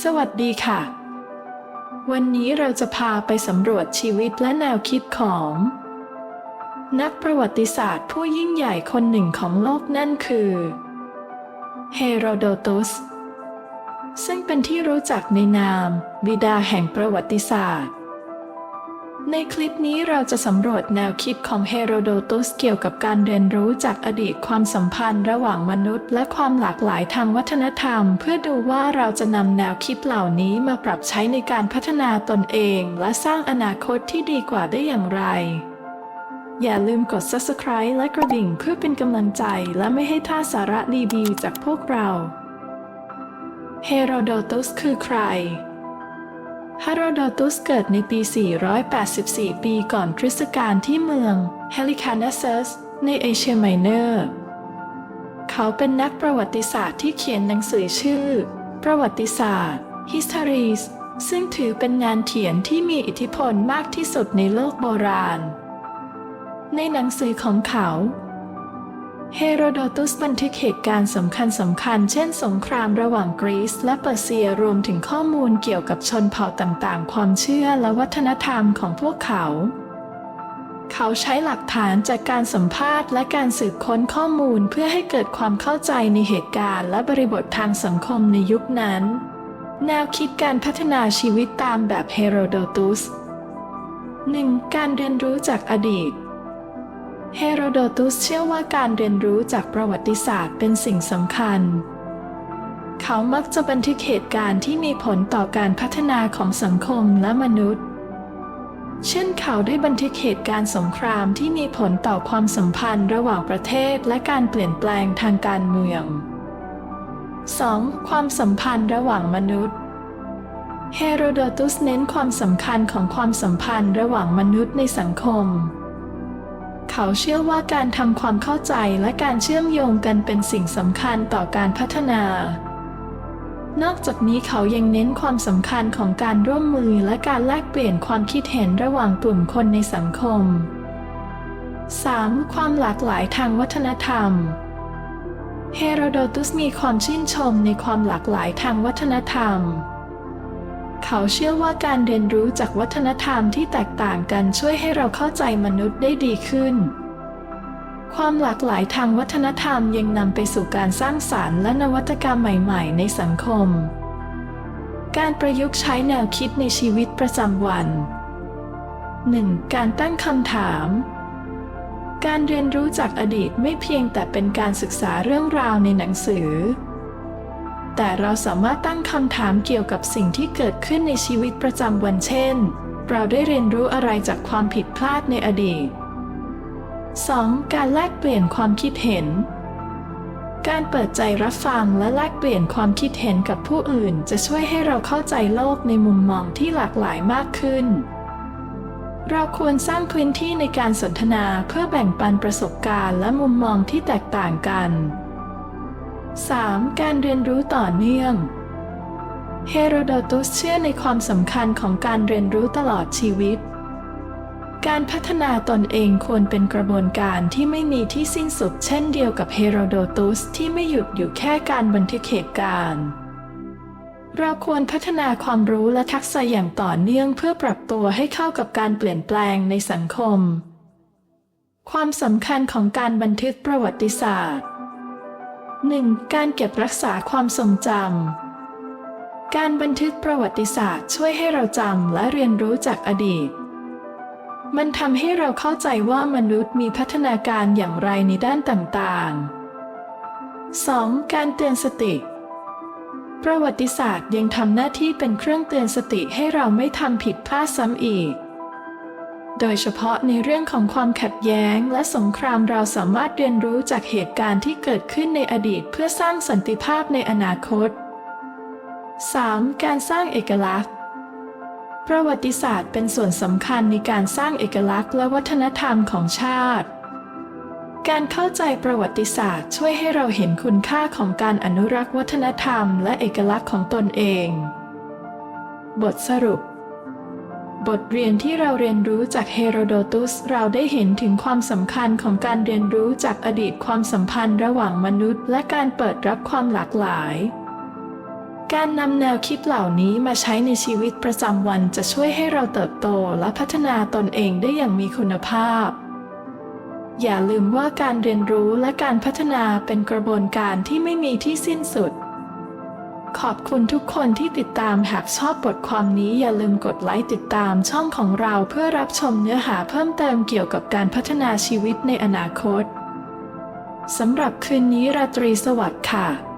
สวัสดีค่ะ วันนี้เราจะพาไปสำรวจชีวิตและแนวคิดของ นักประวัติศาสตร์ผู้ยิ่งใหญ่คนหนึ่งของโลกนั่นคือเฮโรโดตุส ซึ่งเป็นที่รู้จักในนาม บิดาแห่งประวัติศาสตร์ ในคลิปนี้เราจะสำรวจแนวคิดของเฮโรโดตุสเกี่ยวกับการเรียนรู้จากอดีตความสัมพันธ์ระหว่างมนุษย์ และความหลากหลายทางวัฒนธรรม เพื่อดูว่าเราจะนำแนวคิดเหล่านี้มาปรับใช้ในการพัฒนาตนเอง และสร้างอนาคตที่ดีกว่าได้อย่างไร อย่าลืมกด subscribe และกระดิ่งเพื่อเป็นกำลังใจ และไม่ให้พลาสาระดีๆ จากพวกเรา เฮโรโดตุสคือใคร ฮารโดตุสเกิดในปี 484 ปีก่อนคริสตกาลที่เมืองเฮลิคานัสสในเอเชียไมเนอร์ เขาเป็นนักประวัติศาสตร์ที่เขียนหนังสือชื่อ ประวัติศาสตร์ Histories ซึ่งถือเป็นงานเขียนที่มีอิทธิพลมากที่สุดในโลกโบราณ ในหนังสือของเขา เฮโรโดตุสบันทึกเหตุการณ์สำคัญสำคัญ เช่น สงครามระหว่างกรีซและเปอร์เซียรวมถึงข้อมูลเกี่ยวกับชนเผ่าต่างๆ ความเชื่อและวัฒนธรรมของพวกเขา เขาใช้หลักฐานจากการสัมภาษณ์และการสืบค้นข้อมูลเพื่อให้เกิดความเข้าใจในเหตุการณ์และบริบททางสังคมในยุคนั้น แนวคิดการพัฒนาชีวิตตามแบบเฮโรโดตุส 1. การเรียนรู้จากอดีต เฮโรโดตุสเชื่อว่าการเรียนรู้จากประวัติศาสตร์เป็นสิ่งสำคัญ เขามักจะบันทึกเหตุการณ์ที่มีผลต่อการพัฒนาของสังคมและมนุษย์ เช่นเขาได้บันทึกเหตุการณ์สงครามที่มีผลต่อความสัมพันธ์ระหว่างประเทศและการเปลี่ยนแปลงทางการเมือง 2. ความสัมพันธ์ระหว่างมนุษย์เฮโรโดตุสเน้นความสำคัญของความสัมพันธ์ระหว่างมนุษย์ในสังคม เขาเชื่อว่าการทำความเข้าใจและการเชื่อมโยงกันเป็นสิ่งสำคัญต่อการพัฒนา นอกจากนี้เขายังเน้นความสำคัญของการร่วมมือและการแลกเปลี่ยนความคิดเห็นระหว่างกลุ่มคนในสังคม 3. ความหลากหลายทางวัฒนธรรม เฮโรโดตุสมีความชื่นชมในความหลากหลายทางวัฒนธรรม เขาเชื่อว่าการเรียนรู้จากวัฒนธรรมที่แตกต่างกันช่วยให้เราเข้าใจมนุษย์ได้ดีขึ้น ความหลากหลายทางวัฒนธรรมยังนำไปสู่การสร้างสารรค์และนวัตกรรมใหม่ ๆ ในสังคม การประยุกต์ใช้แนวคิดในชีวิตประจำวัน 1. การตั้งคำถาม การเรียนรู้จากอดีตไม่เพียงแต่เป็นการศึกษาเรื่องราวในหนังสือ แต่เราสามารถตั้งคำถามเกี่ยวกับสิ่งที่เกิดขึ้นในชีวิตประจำวันเช่น เราได้เรียนรู้อะไรจากความผิดพลาดในอดีต 2. การแลกเปลี่ยนความคิดเห็น การเปิดใจรับฟังและแลกเปลี่ยนความคิดเห็นกับผู้อื่น จะช่วยให้เราเข้าใจโลกในมุมมองที่หลากหลายมากขึ้น เราควรสร้างพื้นที่ในการสนทนาเพื่อแบ่งปันประสบการณ์และมุมมองที่แตกต่างกัน 3. การเรียนรู้ต่อเนื่อง เฮโรโดตุสเชื่อในความสำคัญของการเรียนรู้ตลอดชีวิต การพัฒนาตนเองควรเป็นกระบวนการที่ไม่มีที่สิ้นสุดเช่นเดียวกับเฮโรโดตุสที่ไม่หยุดอยู่แค่การบันทึกเหตุการณ์เราควรพัฒนาความรู้และทักษะอย่างต่อเนื่องเพื่อปรับตัวให้เข้ากับการเปลี่ยนแปลงในสังคม ความสำคัญของการบันทึกประวัติศาสตร์ 1. การเก็บรักษาความทรงจำ การบันทึกประวัติศาสตร์ช่วยให้เราจำและเรียนรู้จากอดีต มันทำให้เราเข้าใจว่ามนุษย์มีพัฒนาการอย่างไรในด้านต่างๆ 2. การเตือนสติ ประวัติศาสตร์ยังทำหน้าที่เป็นเครื่องเตือนสติให้เราไม่ทำผิดพลาดซ้ำอีก โดยเฉพาะในเรื่องของความขัดแย้งและสงครามเราสามารถเรียนรู้จากเหตุการณ์ที่เกิดขึ้นในอดีตเพื่อสร้างสันติภาพในอนาคต 3. การสร้างเอกลักษณ์ ประวัติศาสตร์เป็นส่วนสำคัญในการสร้างเอกลักษณ์และวัฒนธรรมของชาติ การเข้าใจประวัติศาสตร์ช่วยให้เราเห็นคุณค่าของการอนุรักษ์วัฒนธรรมและเอกลักษณ์ของตนเอง บทสรุป บทเรียนที่เราเรียนรู้จากเฮโรโดตุสเราได้เห็นถึงความสำคัญของการเรียนรู้จากอดีตความสัมพันธ์ระหว่างมนุษย์ และการเปิดรับความหลากหลาย การนำแนวคิดเหล่านี้มาใช้ในชีวิตประจำวันจะช่วยให้เราเติบโตและพัฒนาตนเองได้อย่างมีคุณภาพ อย่าลืมว่าการเรียนรู้และการพัฒนาเป็นกระบวนการที่ไม่มีที่สิ้นสุด ขอบคุณทุกคนที่ติดตามหากชอบบทความนี้อย่าลืมกดไลค์ติดตามช่องของเราเพื่อรับชมเนื้อหาเพิ่มเติมเกี่ยวกับการพัฒนาชีวิตในอนาคตสำหรับคืนนี้ราตรีสวัสดิ์ค่ะ